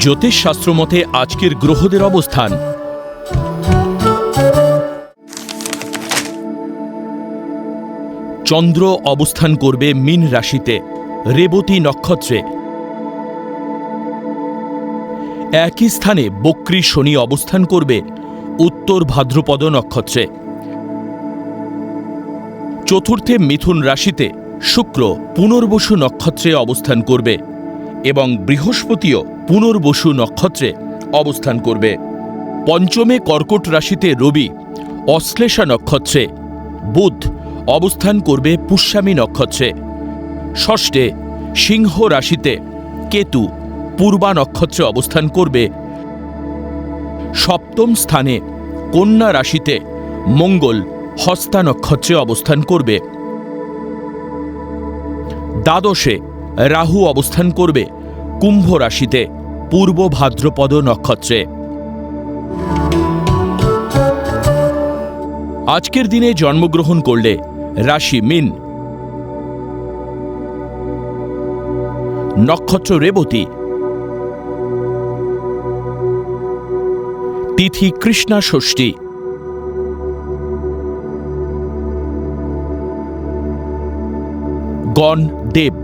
জ্যোতিষশাস্ত্র মতে আজকের গ্রহদের অবস্থান। চন্দ্র অবস্থান করবে মীন রাশিতে, রেবতী নক্ষত্রে। একই স্থানে বক্রী শনি অবস্থান করবে উত্তর ভাদ্রপদ নক্ষত্রে। চতুর্থে মিথুন রাশিতে শুক্র পুনর্বসু নক্ষত্রে অবস্থান করবে। এবং বৃহস্পতিও পুনর্বসু নক্ষত্রে অবস্থান করবে। পঞ্চমে কর্কট রাশিতে রবি, অশ্লেষা নক্ষত্রে বুধ অবস্থান করবে পুষ্যামী নক্ষত্রে। ষষ্ঠে সিংহ রাশিতে কেতু, পূর্বা নক্ষত্রে অবস্থান করবে। সপ্তম স্থানে কন্যা রাশিতে মঙ্গল, হস্তা নক্ষত্রে অবস্থান করবে। দ্বাদশে রাহু অবস্থান করবে কুম্ভ রাশিতে, পূর্ব ভাদ্রপদ নক্ষত্রে। আজকের দিনে জন্মগ্রহণ করলে রাশি মিন। নক্ষত্র রেবতী। তিথি কৃষ্ণা ষষ্ঠী। গণ দেব।